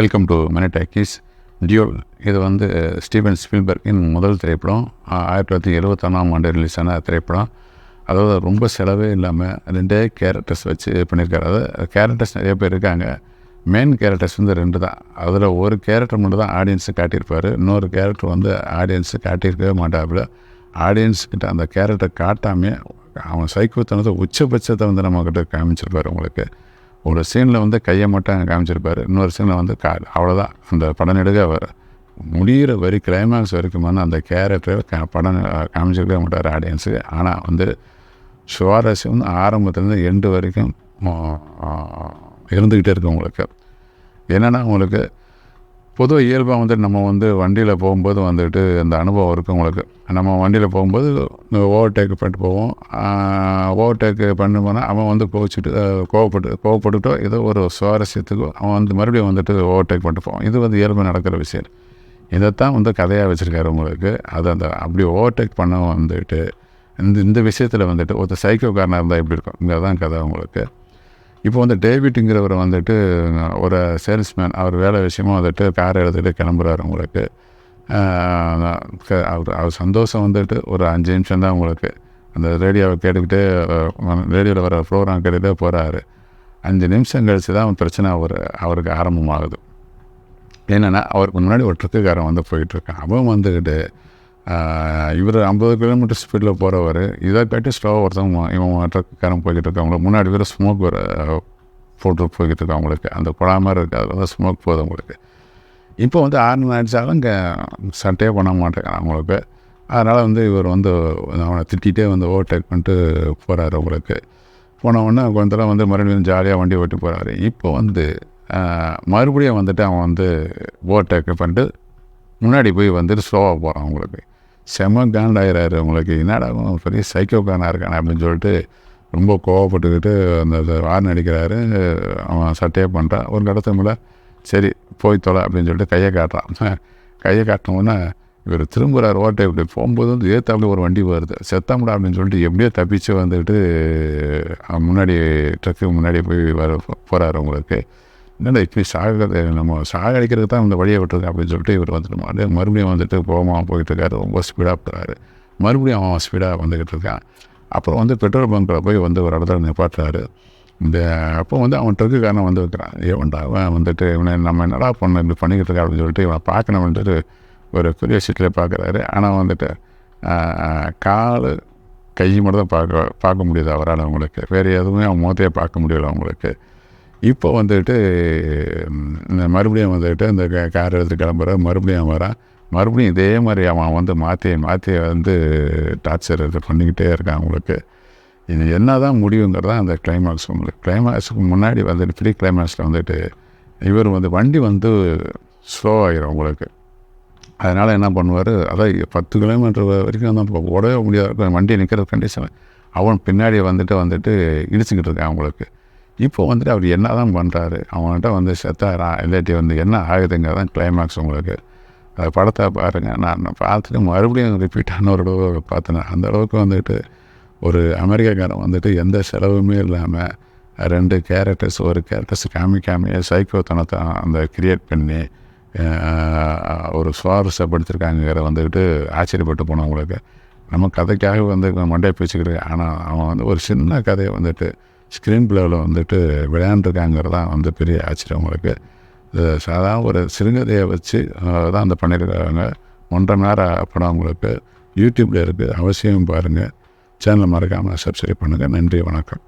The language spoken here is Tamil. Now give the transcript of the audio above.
வெல்கம் டு மனி டாக்கீஸ் டியோல் இது வந்து uh, ஸ்டீவன் ஸ்பீல்பர்க்கின் முதல் திரைப்படம். ஆயிரத்தி தொள்ளாயிரத்தி எழுபத்தொன்னாம் ஆண்டு ரிலீஸ் ஆன திரைப்படம். அதாவது ரொம்ப செலவே இல்லாமல் ரெண்டே கேரக்டர்ஸ் வச்சு பண்ணியிருக்காரு. அதாவது கேரக்டர்ஸ் நிறைய பேர் இருக்காங்க. மெயின் கேரக்டர்ஸ் வந்து ரெண்டு தான். அதில் ஒரு கேரக்டர் மட்டும் தான் ஆடியன்ஸு காட்டியிருப்பார். இன்னொரு கேரக்டர் வந்து ஆடியன்ஸு காட்டியிருக்கவே மாட்டாப்புல. ஆடியன்ஸ்கிட்ட அந்த கேரக்டர் காட்டாமே அவன் சைக்கோத்தனத்தை உச்சபட்சத்தை வந்து நம்மக்கிட்ட காமிச்சிருப்பார் உங்களுக்கு. ஒரு சீனில் வந்து கையை மட்டும் காமிச்சிருப்பார். இன்னொரு சீனில் வந்து கா அவ்வளோதான் அந்த படம் நெடுக அவர் முடிகிற வரி கிளைமேக்ஸ் வரைக்குமான அந்த கேரக்டர் க படம் காமிச்சிருக்க மாட்டார் ஆடியன்ஸு ஆனால் வந்து சுவாரஸ்யம் வந்து ஆரம்பத்துலேருந்து எண்டு வரைக்கும் இருந்துக்கிட்டே இருக்கு உங்களுக்கு. என்னென்னா உங்களுக்கு பொதுவாக இயல்பாக வந்துட்டு நம்ம வந்து வண்டியில் போகும்போது வந்துட்டு அந்த அனுபவம் இருக்கும் உங்களுக்கு. நம்ம வண்டியில் போகும்போது ஓவர்டேக் பண்ணிட்டு போவோம். ஓவர்டேக் பண்ணி போனால் அவன் வந்து கோவிச்சுட்டு கோவப்பட்டு கோவப்பட்டுட்டோ ஏதோ ஒரு சுவாரஸ்யத்துக்கோ அவன் வந்து மறுபடியும் வந்துட்டு ஓவர்டேக் பண்ணிட்டு போவான் இது வந்து இயல்பு நடக்கிற விஷயம். இதைத்தான் வந்து கதையாக வச்சுருக்காரு உங்களுக்கு. அது அந்த அப்படி ஓவர்டேக் பண்ண வந்துட்டு இந்த இந்த விஷயத்தில் வந்துட்டு ஒருத்தர் சைக்கோக்காரனாக இருந்தால் எப்படி இருக்கும்? இங்கே தான் கதை உங்களுக்கு. இப்போ வந்து டேவிட்டுங்கிறவர் வந்துட்டு ஒரு சேல்ஸ்மேன். அவர் வேலை விஷயமா வந்துட்டு கார் எடுத்துகிட்டு கிளம்புறாரு உங்களுக்கு. அவர் அவர் சந்தோஷம் வந்துட்டு ஒரு அஞ்சு நிமிஷம் தான் உங்களுக்கு. அந்த ரேடியோவை கேட்டுக்கிட்டு ரேடியோவில் வர ப்ரோக்ராம் கேட்டுகிட்டே போகிறாரு அஞ்சு நிமிஷம் கழித்து தான் பிரச்சனை அவர் அவருக்கு ஆரம்பமாகுது. என்னென்னா அவருக்கு முன்னாடி ஒரு ட்ரக்குக்காரன் வந்து போயிட்டுருக்கான் அவன் வந்துக்கிட்டு இவர் ஐம்பது கிலோமீட்டர் ஸ்பீடில் போகிறவர் இதை காட்டி ஸ்லோவாக ஒருத்தவங்க இவன் ட்ரக்குக்காரன் போய்கிட்டு இருக்கவங்களுக்கு முன்னாடி வேறு ஸ்மோக் வர போட்டு போய்கிட்டு இருக்கான் அவங்களுக்கு. அந்த குழா மாதிரி இருக்குது அதில் ஸ்மோக் போகுது அவங்களுக்கு. இப்போ வந்து ஆறு அடித்தாலும் இங்கே சட்டையே பண்ண மாட்டேங்கிறான் அவங்களுக்கு. அதனால் வந்து இவர் வந்து அவனை திட்டிகிட்டே வந்து ஓவர்டேக் பண்ணிட்டு போகிறாரு அவங்களுக்கு. போனவுடனே கொஞ்சம் வந்து மறுபடியும் ஜாலியாக வண்டி ஓட்டி போகிறாரு இப்போ வந்து மறுபடியும் வந்துட்டு அவன் வந்து ஓவர்டேக் பண்ணிட்டு முன்னாடி போய் வந்துட்டு ஸ்லோவாக போகிறான் அவங்களுக்கு. செம காண்டாயிராரு உங்களுக்கு என்னடா பெரிய பெரிய சைக்கோக்கானாக இருக்கானே அப்படின்னு சொல்லிட்டு ரொம்ப கோவப்பட்டுக்கிட்டு அந்த வார்ன் அடிக்கிறாரு. அவன் சட்டையே பண்ணுறான் ஒரு கடத்தமில்ல சரி போய் தொலை அப்படின்னு சொல்லிட்டு கையை காட்டுறான். கையை காட்டினோன்னே இவர் திரும்புகிறார் ஓட்டை இப்படி போகும்போது வந்து ஏத்தாப்புல ஒரு வண்டி வருது. செத்தாமுடா அப்படின்னு சொல்லிட்டு எப்படியோ தப்பிச்சு வந்துட்டு முன்னாடி ட்ரக்கு முன்னாடி போய் வர போகிறாரு உங்களுக்கு என்னடா இப்படி சாக நம்ம சாகடிக்கிறதுக்கு தான் இந்த வழியை விட்டுருக்கேன் அப்படின்னு சொல்லிட்டு இவர் வந்துட்டு மாட்டு மறுபடியும் வந்துட்டு போகாம போயிட்டு இருக்காரு. ரொம்ப ஸ்பீடாக போகிறாரு மறுபடியும் அவன் ஸ்பீடாக வந்துக்கிட்டு இருக்கான். அப்புறம் வந்து பெட்ரோல் பங்க்கில் போய் வந்து ஒரு இடத்துல நிப்பாட்டுறாரு. இந்த அப்போ வந்து அவன் ட்ரக்குக்காரன் வந்து வைக்கிறான். ஏவன்டா அவன் வந்துட்டு இவனை நம்ம என்னடா பண்ண இப்படி பண்ணிக்கிட்டு இருக்கா அப்படின்னு சொல்லிட்டு இவனை பார்க்கணும் வந்துட்டு ஒரு பெரிய சீட்டில் பார்க்குறாரு. ஆனால் வந்துட்டு கால் கை மட்டும் தான் பார்க்க பார்க்க முடியுது அவரால் அவங்களுக்கு. வேறு எதுவுமே அவன் முகத்தையே பார்க்க முடியல அவங்களுக்கு. இப்போ வந்துட்டு இந்த மறுபடியும் வந்துட்டு இந்த கார் எடுத்து கிளம்புற மறுபடியும் அவன் வரான். மறுபடியும் இதே மாதிரி அவன் வந்து மாற்றி மாற்றி வந்து டார்ச்சர் இது பண்ணிக்கிட்டே இருக்கான் அவங்களுக்கு. இது என்ன தான் முடிவுங்கிறதா அந்த கிளைமேக்ஸ் உங்களுக்கு. கிளைமேக்ஸுக்கு முன்னாடி வந்துட்டு ப்ரீ கிளைமேக்ஸில் வந்துட்டு இவர் வந்து வண்டி வந்து ஸ்லோ ஆகிரும் உங்களுக்கு. அதனால் என்ன பண்ணுவார் அதான் பத்து கிலோமீட்டர் வரைக்கும் தான் ஓடவே முடியாது. வண்டி நிற்கிற கண்டிஷன் அவன் பின்னாடி வந்துட்டு வந்துட்டு இடிச்சுக்கிட்டு இருக்கான் அவங்களுக்கு. இப்போ வந்துட்டு அவர் என்ன தான் பண்ணுறாரு அவன்கிட்ட வந்து செத்தாரா? இல்லாட்டி வந்து என்ன ஆகுதுங்க தான் கிளைமேக்ஸ் உங்களுக்கு. அதை படத்தை பாருங்கள் நான் பார்த்துட்டு மறுபடியும் ரிப்பீட்டான ஒரு அளவு பார்த்தேன். அந்த அளவுக்கு வந்துட்டு ஒரு அமெரிக்காக்காரன் வந்துட்டு எந்த செலவுமே இல்லாமல் ரெண்டு கேரக்டர்ஸ் ஒரு கேரக்டர்ஸ் காமிக்காமையே சைக்கோத்தனத்தை அந்த கிரியேட் பண்ணி ஒரு சுவாரஸ்யப்படுத்திருக்காங்கிற வந்துக்கிட்டு ஆச்சரியப்பட்டு போனோம் உங்களுக்கு. நம்ம கதைக்காக வந்து மண்டே பேச்சுக்கிட்டு ஆனால் அவன் வந்து ஒரு சின்ன கதையை வந்துட்டு ஸ்க்ரீன் பிளேவில் வந்துட்டு விளையாண்டுருக்காங்கிறதான் வந்து பெரிய ஆச்சரியம் உங்களுக்கு. சாதாரண ஒரு சிறுகதையை வச்சு தான் அந்த பண்ணியிருக்காங்க ஒன்றரை நேரம் படம் உங்களுக்கு யூடியூப்பில் இருக்குது அவசியம் பாருங்கள் சேனலை மறக்காமல் சப்ஸ்கிரைப் பண்ணுங்கள் நன்றி வணக்கம்.